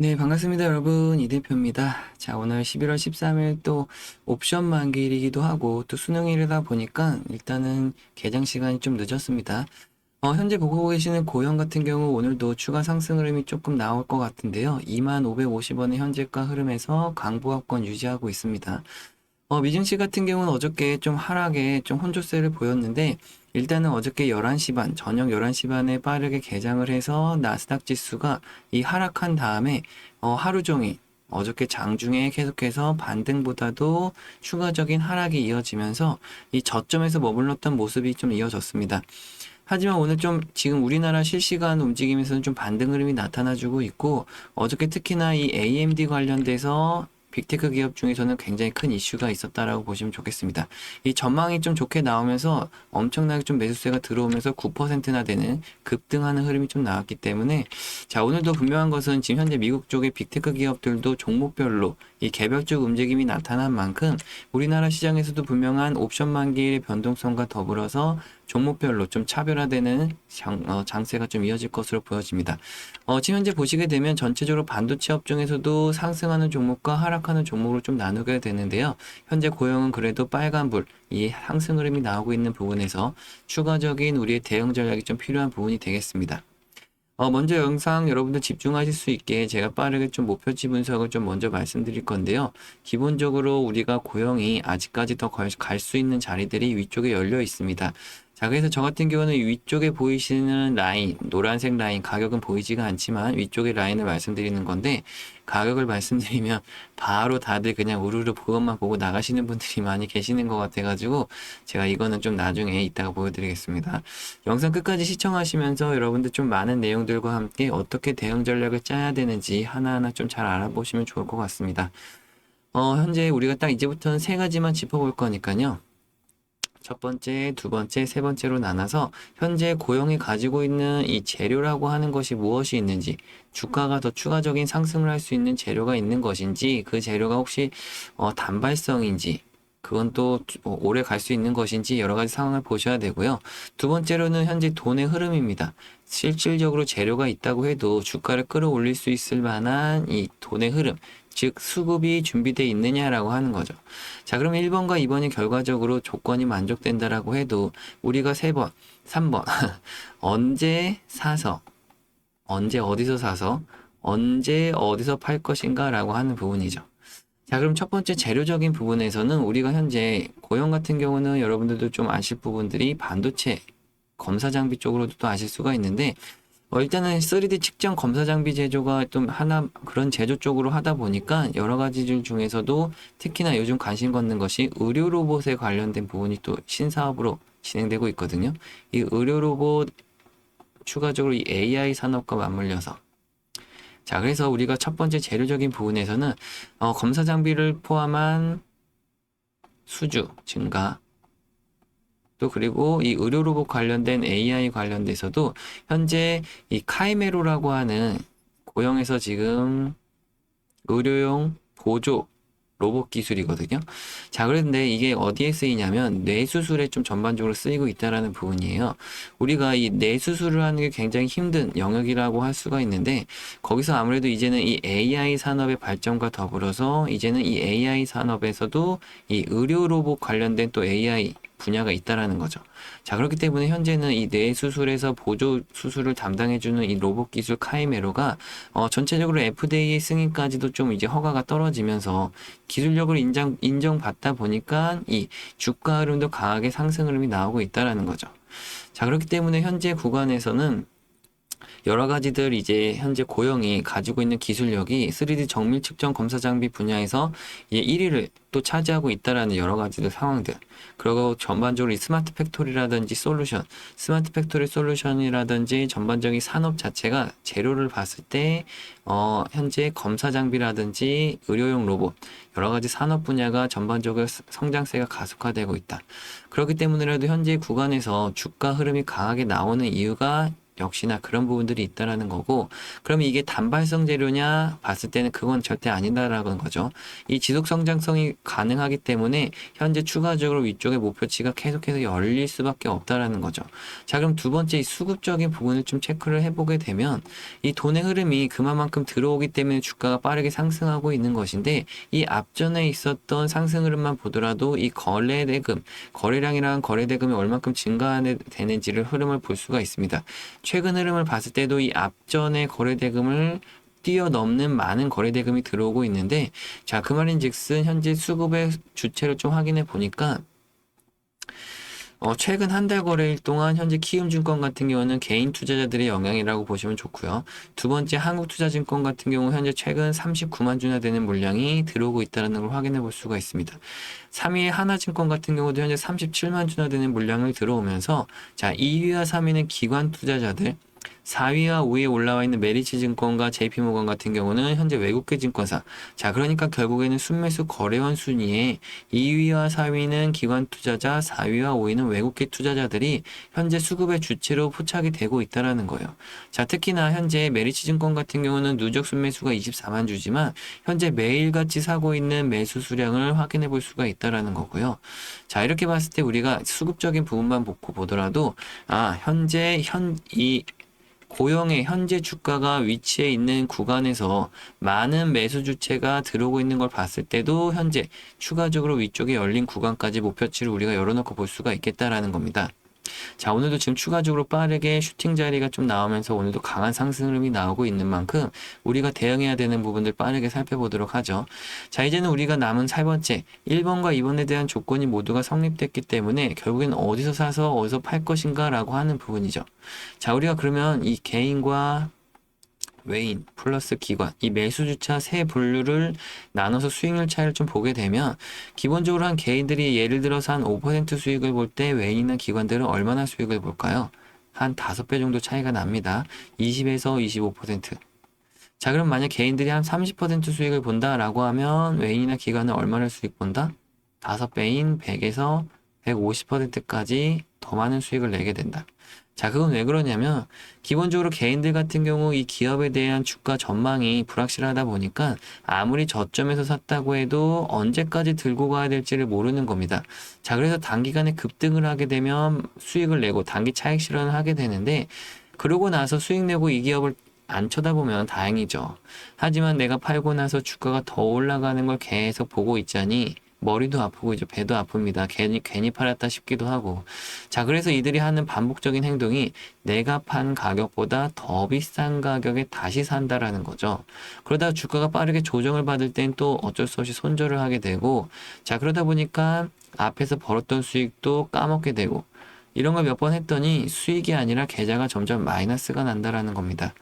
네, 반갑습니다, 여러분. 이 대표입니다. 자, 오늘 11월 13일 또 옵션 만기이기도 하고 또 수능일이다 보니까 일단은 개장 시간이 좀 늦었습니다. 어, 현재 보고 계시는 고형 같은 경우 오늘도 추가 상승 흐름이 조금 나올 것 같은데요. 2550원의 현재가 흐름에서 강보합권 유지하고 있습니다. 어, 미증시 같은 경우는 어저께 좀 하락에 좀 혼조세를 보였는데 일단은 어저께 11시 반, 저녁 11시 반에 빠르게 개장을 해서 나스닥 지수가 이 하락한 다음에 어, 하루 종일 어저께 장중에 계속해서 반등보다도 추가적인 하락이 이어지면서 이 저점에서 머물렀던 모습이 좀 이어졌습니다. 하지만 오늘 좀 지금 우리나라 실시간 움직임에서는 좀 반등 흐름이 나타나주고 있고 어저께 특히나 이 AMD 관련돼서 빅테크 기업 중에서는 굉장히 큰 이슈가 있었다라고 보시면 좋겠습니다. 이 전망이 좀 좋게 나오면서 엄청나게 좀 매수세가 들어오면서 9%나 되는 급등하는 흐름이 좀 나왔기 때문에 자 오늘도 분명한 것은 지금 현재 미국 쪽의 빅테크 기업들도 종목별로 이 개별적 움직임이 나타난 만큼 우리나라 시장에서도 분명한 옵션 만기의 변동성과 더불어서 종목별로 좀 차별화되는 장, 어, 장세가 좀 이어질 것으로 보여집니다. 어, 지금 현재 보시게 되면 전체적으로 반도체 업종에서도 상승하는 종목과 하락하는 종목으로 좀 나누게 되는데요. 현재 고용은 그래도 빨간불, 이 상승 흐름이 나오고 있는 부분에서 추가적인 우리의 대응 전략이 좀 필요한 부분이 되겠습니다. 어, 먼저 영상 여러분들 집중하실 수 있게 제가 빠르게 좀 목표치 분석을 좀 먼저 말씀드릴 건데요. 기본적으로 우리가 고용이 아직까지 더 갈 수 있는 자리들이 위쪽에 열려 있습니다. 자, 그래서 저 같은 경우는 위쪽에 보이시는 라인, 노란색 라인, 가격은 보이지가 않지만 위쪽의 라인을 말씀드리는 건데, 가격을 말씀드리면 바로 다들 그냥 우르르 그것만 보고 나가시는 분들이 많이 계시는 것 같아 가지고, 제가 이거는 좀 나중에 이따가 보여드리겠습니다. 영상 끝까지 시청하시면서 여러분들 좀 많은 내용들과 함께 어떻게 대응 전략을 짜야 되는지 하나하나 좀 잘 알아보시면 좋을 것 같습니다. 어, 현재 우리가 딱 이제부터는 세 가지만 짚어볼 거니까요. 첫 번째, 두 번째, 세 번째로 나눠서 현재 고용이 가지고 있는 이 재료라고 하는 것이 무엇이 있는지, 주가가 더 추가적인 상승을 할 수 있는 재료가 있는 것인지, 그 재료가 혹시 어, 단발성인지, 그건 또 어, 오래 갈 수 있는 것인지 여러 가지 상황을 보셔야 되고요. 두 번째로는 현재 돈의 흐름입니다. 실질적으로 재료가 있다고 해도 주가를 끌어올릴 수 있을 만한 이 돈의 흐름, 즉 수급이 준비되어 있느냐라고 하는 거죠. 자, 그럼 1번과 2번이 결과적으로 조건이 만족된다라고 해도 우리가 3번, 3번 언제 사서 언제 어디서 사서 언제 어디서 팔 것인가라고 하는 부분이죠. 자, 그럼 첫 번째 재료적인 부분에서는 우리가 현재 고용 같은 경우는 여러분들도 좀 아실 부분들이 반도체 검사 장비 쪽으로도 또 아실 수가 있는데 어, 일단은 3D 측정 검사 장비 제조가 좀 하나 그런 제조 쪽으로 하다 보니까 여러 가지들 중에서도 특히나 요즘 관심 갖는 것이 의료 로봇에 관련된 부분이 또 신사업으로 진행되고 있거든요. 이 의료 로봇 추가적으로 이 AI 산업과 맞물려서 자, 그래서 우리가 첫 번째 재료적인 부분에서는 어, 검사 장비를 포함한 수주 증가 또 그리고 이 의료 로봇 관련된 AI 관련돼서도 현재 이 카이메로라고 하는 고용에서 지금 의료용 보조 로봇 기술이거든요. 자, 그런데 이게 어디에 쓰이냐면 뇌수술에 좀 전반적으로 쓰이고 있다라는 부분이에요. 우리가 이 뇌수술을 하는 게 굉장히 힘든 영역이라고 할 수가 있는데 거기서 아무래도 이제는 이 AI 산업의 발전과 더불어서 이제는 이 AI 산업에서도 이 의료 로봇 관련된 또 AI 분야가 있다라는 거죠. 자, 그렇기 때문에 현재는 이 뇌 수술에서 보조 수술을 담당해주는 이 로봇 기술 카이메로가 어, 전체적으로 FDA 승인까지도 좀 이제 허가가 떨어지면서 기술력을 인정, 인정받다 보니까 이 주가 흐름도 강하게 상승 흐름이 나오고 있다라는 거죠. 자, 그렇기 때문에 현재 구간에서는 여러 가지들 이제 현재 고영이 가지고 있는 기술력이 3D 정밀 측정 검사 장비 분야에서 이제 1위를 또 차지하고 있다라는 여러 가지들 상황들. 그리고 전반적으로 이 스마트 팩토리라든지 솔루션, 스마트 팩토리 솔루션이라든지 전반적인 산업 자체가 재료를 봤을 때, 어, 현재 검사 장비라든지 의료용 로봇, 여러 가지 산업 분야가 전반적으로 성장세가 가속화되고 있다. 그렇기 때문에라도 현재 구간에서 주가 흐름이 강하게 나오는 이유가 역시나 그런 부분들이 있다라는 거고 그러면 이게 단발성 재료냐 봤을 때는 그건 절대 아니다라는 거죠. 이 지속 성장성이 가능하기 때문에 현재 추가적으로 위쪽의 목표치가 계속해서 열릴 수밖에 없다라는 거죠. 자, 그럼 두 번째 이 수급적인 부분을 좀 체크를 해보게 되면 이 돈의 흐름이 그만큼 들어오기 때문에 주가가 빠르게 상승하고 있는 것인데 이 앞전에 있었던 상승 흐름만 보더라도 이 거래 대금, 거래량이랑 거래 대금이 얼만큼 증가되는지를 흐름을 볼 수가 있습니다. 최근 흐름을 봤을 때도 이 앞전의 거래 대금을 뛰어넘는 많은 거래 대금이 들어오고 있는데 자, 그 말인즉슨 현재 수급의 주체를 좀 확인해 보니까 어, 최근 한 달 거래일 동안 현재 키움증권 같은 경우는 개인 투자자들의 영향이라고 보시면 좋고요. 두 번째 한국투자증권 같은 경우 현재 최근 39만 주나 되는 물량이 들어오고 있다는 걸 확인해 볼 수가 있습니다. 3위의 하나증권 같은 경우도 현재 37만 주나 되는 물량을 들어오면서 자 2위와 3위는 기관 투자자들 4위와 5위에 올라와 있는 메리츠 증권과 JP모건 같은 경우는 현재 외국계 증권사. 자, 그러니까 결국에는 순매수 거래원 순위에 2위와 4위는 기관 투자자, 4위와 5위는 외국계 투자자들이 현재 수급의 주체로 포착이 되고 있다라는 거예요. 자, 특히나 현재 메리츠 증권 같은 경우는 누적 순매수가 24만 주지만 현재 매일같이 사고 있는 매수 수량을 확인해 볼 수가 있다라는 거고요. 자, 이렇게 봤을 때 우리가 수급적인 부분만 보고 보더라도 아, 현재 현이 고용의 현재 주가가 위치해 있는 구간에서 많은 매수 주체가 들어오고 있는 걸 봤을 때도 현재 추가적으로 위쪽에 열린 구간까지 목표치를 우리가 열어놓고 볼 수가 있겠다라는 겁니다. 자, 오늘도 지금 추가적으로 빠르게 슈팅 자리가 좀 나오면서 오늘도 강한 상승 흐름이 나오고 있는 만큼 우리가 대응해야 되는 부분들 빠르게 살펴보도록 하죠. 자, 이제는 우리가 남은 세 번째, 1번과 2번에 대한 조건이 모두가 성립됐기 때문에 결국엔 어디서 사서 어디서 팔 것인가 라고 하는 부분이죠. 자, 우리가 그러면 이 개인과 외인 플러스 기관 이 매수주차 세 분류를 나눠서 수익률 차이를 좀 보게 되면 기본적으로 한 개인들이 예를 들어서 한 5% 수익을 볼 때 외인이나 기관들은 얼마나 수익을 볼까요? 한 5배 정도 차이가 납니다. 20에서 25%. 자, 그럼 만약 개인들이 한 30% 수익을 본다라고 하면 외인이나 기관은 얼마를 수익 본다? 5배인 100에서 150%까지 더 많은 수익을 내게 된다. 자, 그건 왜 그러냐면, 기본적으로 개인들 같은 경우 이 기업에 대한 주가 전망이 불확실하다 보니까 아무리 저점에서 샀다고 해도 언제까지 들고 가야 될지를 모르는 겁니다. 자, 그래서 단기간에 급등을 하게 되면 수익을 내고 단기 차익 실현을 하게 되는데, 그러고 나서 수익 내고 이 기업을 안 쳐다보면 다행이죠. 하지만 내가 팔고 나서 주가가 더 올라가는 걸 계속 보고 있자니, 머리도 아프고 이제 배도 아픕니다. 괜히 괜히 팔았다 싶기도 하고. 자, 그래서 이들이 하는 반복적인 행동이 내가 판 가격보다 더 비싼 가격에 다시 산다라는 거죠. 그러다 주가가 빠르게 조정을 받을 땐 또 어쩔 수 없이 손절을 하게 되고, 자, 그러다 보니까 앞에서 벌었던 수익도 까먹게 되고, 이런 걸 몇 번 했더니 수익이 아니라 계좌가 점점 마이너스가 난다라는 겁니다.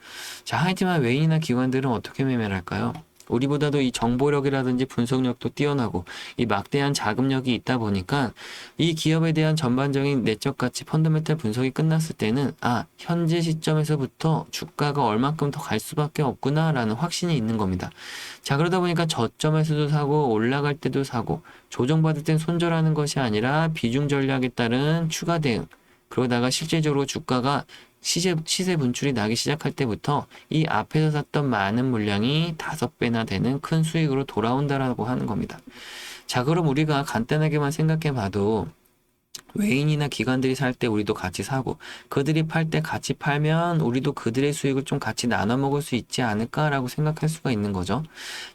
자, 하지만 외인이나 기관들은 어떻게 매매를 할까요? 우리보다도 이 정보력이라든지 분석력도 뛰어나고 이 막대한 자금력이 있다 보니까 이 기업에 대한 전반적인 내적 가치 펀더멘탈 분석이 끝났을 때는 아 현재 시점에서부터 주가가 얼만큼 더 갈 수밖에 없구나라는 확신이 있는 겁니다. 자 그러다 보니까 저점에서도 사고 올라갈 때도 사고 조정받을 땐 손절하는 것이 아니라 비중 전략에 따른 추가 대응 그러다가 실제적으로 주가가 시세, 시세 분출이 나기 시작할 때부터 이 앞에서 샀던 많은 물량이 다섯 배나 되는 큰 수익으로 돌아온다라고 하는 겁니다. 자, 그럼 우리가 간단하게만 생각해 봐도 외인이나 기관들이 살 때 우리도 같이 사고 그들이 팔 때 같이 팔면 우리도 그들의 수익을 좀 같이 나눠 먹을 수 있지 않을까라고 생각할 수가 있는 거죠.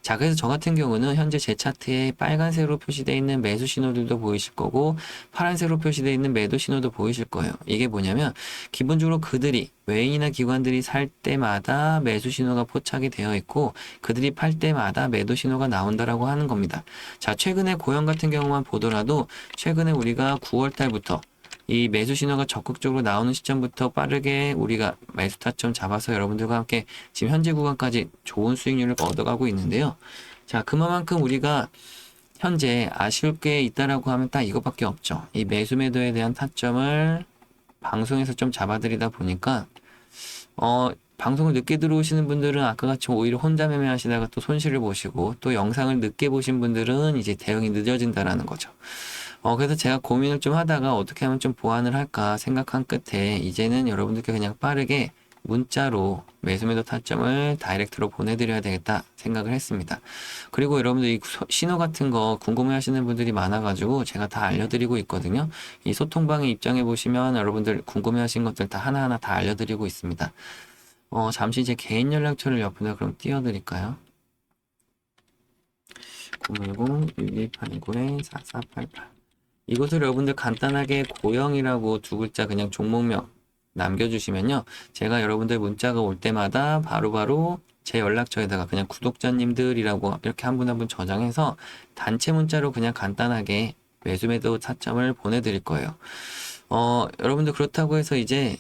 자, 그래서 저 같은 경우는 현재 제 차트에 빨간색으로 표시되어 있는 매수 신호들도 보이실 거고 파란색으로 표시되어 있는 매도 신호도 보이실 거예요. 이게 뭐냐면 기본적으로 그들이 외인이나 기관들이 살 때마다 매수 신호가 포착이 되어 있고 그들이 팔 때마다 매도 신호가 나온다라고 하는 겁니다. 자, 최근에 고용 같은 경우만 보더라도 최근에 우리가 9월 달 부터 이 매수 신호가 적극적으로 나오는 시점부터 빠르게 우리가 매수 타점 잡아서 여러분들과 함께 지금 현재 구간까지 좋은 수익률을 얻어가고 있는데요. 자, 그만큼 우리가 현재 아쉬울 게 있다라고 하면 딱 이것밖에 없죠. 이 매수 매도에 대한 타점을 방송에서 좀 잡아드리다 보니까 어 방송을 늦게 들어오시는 분들은 아까 같이 오히려 혼자 매매하시다가 또 손실을 보시고 또 영상을 늦게 보신 분들은 이제 대응이 늦어진다라는 거죠. 어, 그래서 제가 고민을 좀 하다가 어떻게 하면 좀 보완을 할까 생각한 끝에 이제는 여러분들께 그냥 빠르게 문자로 매수매도 타점을 다이렉트로 보내드려야 되겠다 생각을 했습니다. 그리고 여러분들 이 소- 신호 같은 거 궁금해 하시는 분들이 많아가지고 제가 다 알려드리고 있거든요. 이 소통방에 입장해 보시면 여러분들 궁금해 하신 것들 다 하나하나 다 알려드리고 있습니다. 어, 잠시 제 개인 연락처를 옆에다 그럼 띄워드릴까요? 010-6189-4488 이곳을 여러분들 간단하게 고영이라고 두 글자 그냥 종목명 남겨주시면요. 제가 여러분들 문자가 올 때마다 바로 바로 제 연락처에다가 그냥 구독자님들이라고 이렇게 한 분 한 분 저장해서 단체 문자로 그냥 간단하게 매수 매도 타점을 보내드릴 거예요. 어, 여러분들 그렇다고 해서 이제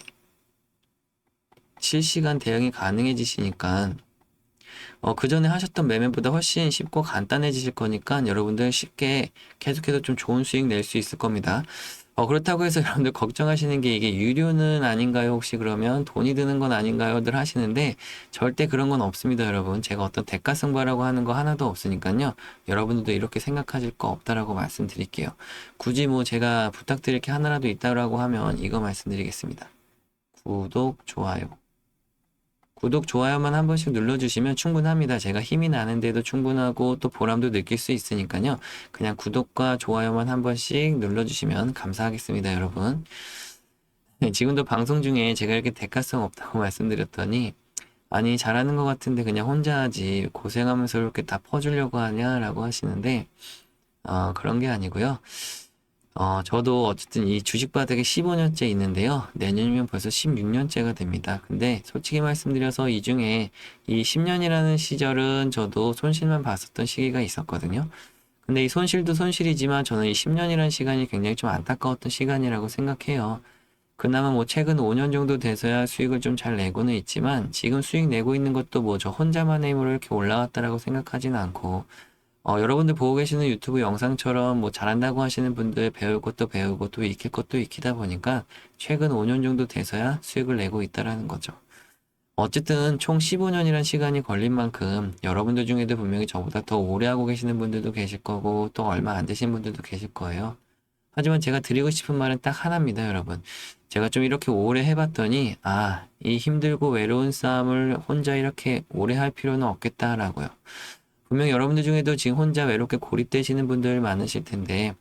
실시간 대응이 가능해지시니까 어, 그 전에 하셨던 매매보다 훨씬 쉽고 간단해지실 거니까 여러분들 쉽게 계속해서 좀 좋은 수익 낼 수 있을 겁니다. 어, 그렇다고 해서 여러분들 걱정하시는 게 이게 유료는 아닌가요? 혹시 그러면 돈이 드는 건 아닌가요?들 하시는데 절대 그런 건 없습니다, 여러분. 제가 어떤 대가승부라고 하는 거 하나도 없으니까요. 여러분들도 이렇게 생각하실 거 없다라고 말씀드릴게요. 굳이 뭐 제가 부탁드릴 게 하나라도 있다라고 하면 이거 말씀드리겠습니다. 구독, 좋아요. 구독, 좋아요만 한 번씩 눌러주시면 충분합니다. 제가 힘이 나는데도 충분하고 또 보람도 느낄 수 있으니까요. 그냥 구독과 좋아요만 한 번씩 눌러주시면 감사하겠습니다, 여러분. 네, 지금도 방송 중에 제가 이렇게 대가성 없다고 말씀드렸더니, 아니, 잘하는 것 같은데 그냥 혼자 하지, 고생하면서 이렇게 다 퍼주려고 하냐라고 하시는데, 어, 그런 게 아니고요. 어, 저도 어쨌든 이 주식 바닥에 15년째 있는데요. 내년이면 벌써 16년째가 됩니다. 근데 솔직히 말씀드려서 이 중에 이 10년이라는 시절은 저도 손실만 봤었던 시기가 있었거든요. 근데 이 손실도 손실이지만 저는 이 10년이라는 시간이 굉장히 좀 안타까웠던 시간이라고 생각해요. 그나마 뭐 최근 5년 정도 돼서야 수익을 좀 잘 내고는 있지만 지금 수익 내고 있는 것도 뭐 저 혼자만의 힘으로 이렇게 올라왔다라고 생각하지는 않고 어, 여러분들 보고 계시는 유튜브 영상처럼 뭐 잘한다고 하시는 분들 배울 것도 배우고 또 익힐 것도 익히다 보니까 최근 5년 정도 돼서야 수익을 내고 있다라는 거죠. 어쨌든 총 15년이란 시간이 걸린 만큼 여러분들 중에도 분명히 저보다 더 오래 하고 계시는 분들도 계실 거고 또 얼마 안 되신 분들도 계실 거예요. 하지만 제가 드리고 싶은 말은 딱 하나입니다, 여러분. 제가 좀 이렇게 오래 해봤더니, 아, 이 힘들고 외로운 싸움을 혼자 이렇게 오래 할 필요는 없겠다라고요. 분명 여러분들 중에도 지금 혼자 외롭게 고립되시는 분들 많으실 텐데,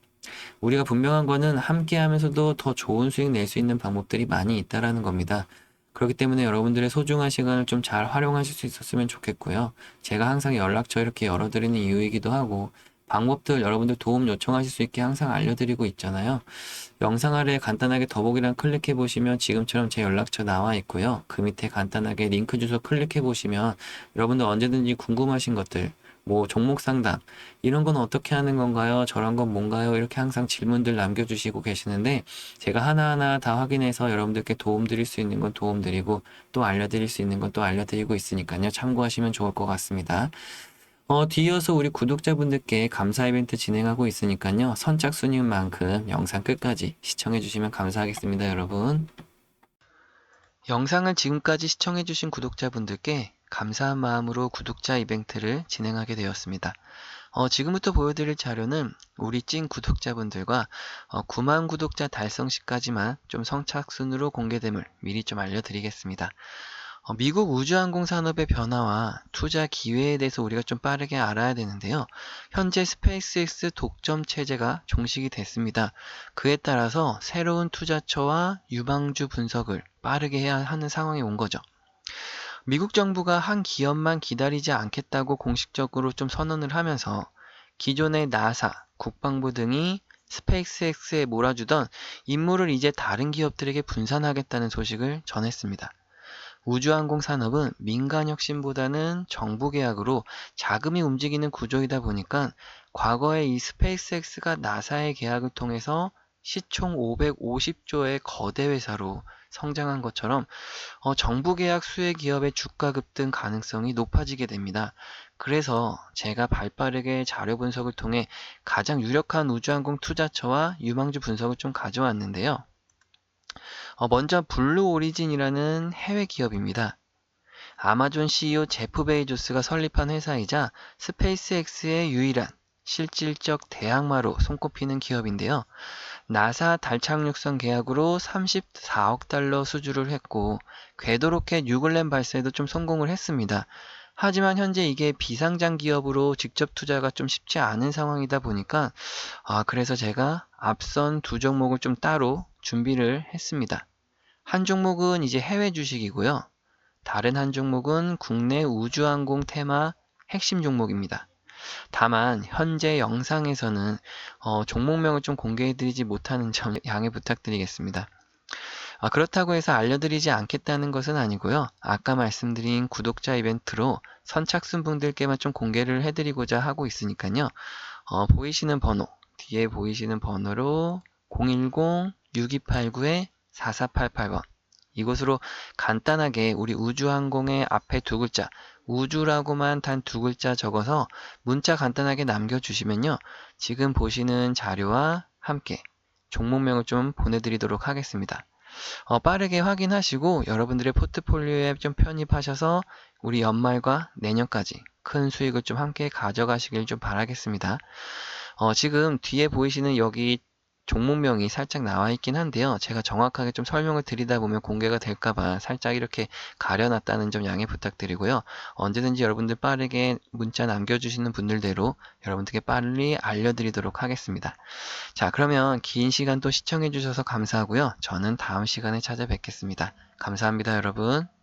우리가 분명한 거는 함께 하면서도 더 좋은 수익 낼 수 있는 방법들이 많이 있다라는 겁니다. 그렇기 때문에 여러분들의 소중한 시간을 좀 잘 활용하실 수 있었으면 좋겠고요. 제가 항상 연락처 이렇게 열어드리는 이유이기도 하고, 방법들 여러분들 도움 요청하실 수 있게 항상 알려드리고 있잖아요. 영상 아래에 간단하게 더보기란 클릭해 보시면 지금처럼 제 연락처 나와 있고요. 그 밑에 간단하게 링크 주소 클릭해 보시면 여러분들 언제든지 궁금하신 것들, 뭐 종목 상담, 이런 건 어떻게 하는 건가요? 저런 건 뭔가요? 이렇게 항상 질문들 남겨주시고 계시는데 제가 하나하나 다 확인해서 여러분들께 도움 드릴 수 있는 건 도움 드리고 또 알려드릴 수 있는 건 또 알려드리고 있으니까요. 참고하시면 좋을 것 같습니다. 어, 뒤이어서 우리 구독자분들께 감사 이벤트 진행하고 있으니까요. 선착순인 만큼 영상 끝까지 시청해주시면 감사하겠습니다, 여러분. 영상을 지금까지 시청해주신 구독자분들께 감사한 마음으로 구독자 이벤트를 진행하게 되었습니다. 어, 지금부터 보여드릴 자료는 우리 찐 구독자분들과 어, 9만 구독자 달성 시까지만 좀 성착순으로 공개됨을 미리 좀 알려드리겠습니다. 어, 미국 우주항공 산업의 변화와 투자 기회에 대해서 우리가 좀 빠르게 알아야 되는데요. 현재 스페이스X 독점 체제가 종식이 됐습니다. 그에 따라서 새로운 투자처와 유망주 분석을 빠르게 해야 하는 상황이 온 거죠. 미국 정부가 한 기업만 기다리지 않겠다고 공식적으로 좀 선언을 하면서 기존의 나사, 국방부 등이 스페이스X에 몰아주던 임무를 이제 다른 기업들에게 분산하겠다는 소식을 전했습니다. 우주항공 산업은 민간 혁신보다는 정부 계약으로 자금이 움직이는 구조이다 보니까 과거에 이 스페이스X가 나사의 계약을 통해서 시총 550조의 거대 회사로 성장한 것처럼 어, 정부 계약 수혜 기업의 주가 급등 가능성이 높아지게 됩니다. 그래서 제가 발빠르게 자료 분석을 통해 가장 유력한 우주항공 투자처와 유망주 분석을 좀 가져왔는데요. 어, 먼저 블루 오리진이라는 해외 기업입니다. 아마존 CEO 제프 베이조스가 설립한 회사이자 스페이스X의 유일한 실질적 대항마로 손꼽히는 기업인데요. 나사 달 착륙선 계약으로 34억 달러 수주를 했고 궤도 로켓 유글렌 발사에도 좀 성공을 했습니다. 하지만 현재 이게 비상장 기업으로 직접 투자가 좀 쉽지 않은 상황이다 보니까 아 그래서 제가 앞선 두 종목을 좀 따로 준비를 했습니다. 한 종목은 이제 해외 주식이고요. 다른 한 종목은 국내 우주항공 테마 핵심 종목입니다. 다만 현재 영상에서는 어, 종목명을 좀 공개해드리지 못하는 점 양해 부탁드리겠습니다. 아, 그렇다고 해서 알려드리지 않겠다는 것은 아니고요. 아까 말씀드린 구독자 이벤트로 선착순 분들께만 좀 공개를 해드리고자 하고 있으니까요. 어, 보이시는 번호, 뒤에 보이시는 번호로 010-6289-4488번 이곳으로 간단하게 우리 우주항공의 앞에 두 글자 우주라고만 단 두 글자 적어서 문자 간단하게 남겨주시면요. 지금 보시는 자료와 함께 종목명을 좀 보내드리도록 하겠습니다. 어, 빠르게 확인하시고 여러분들의 포트폴리오에 좀 편입하셔서 우리 연말과 내년까지 큰 수익을 좀 함께 가져가시길 좀 바라겠습니다. 어, 지금 뒤에 보이시는 여기 종목명이 살짝 나와 있긴 한데요. 제가 정확하게 좀 설명을 드리다 보면 공개가 될까봐 살짝 이렇게 가려놨다는 점 양해 부탁드리고요. 언제든지 여러분들 빠르게 문자 남겨주시는 분들대로 여러분들께 빨리 알려드리도록 하겠습니다. 자, 그러면 긴 시간 또 시청해주셔서 감사하고요. 저는 다음 시간에 찾아뵙겠습니다. 감사합니다, 여러분.